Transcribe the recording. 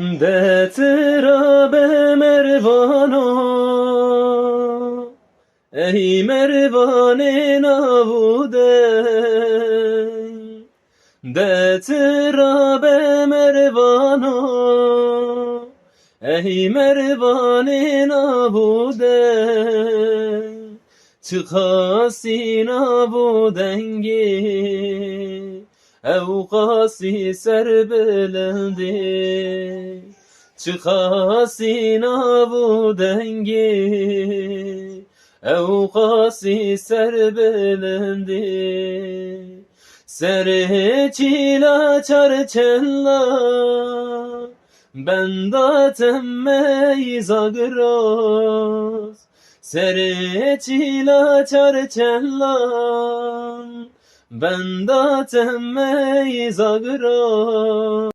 Detira be mervano Ey mervane navude. Detira be mervano Ey mervane navude. Çıkasina bu Evkasi serbelendi. Çıkasina bu dengi. Evkasi serbelendi. Serçila çarçella Ben da temmeyiz agros Serçila çarçella Ben da temmeyiz agros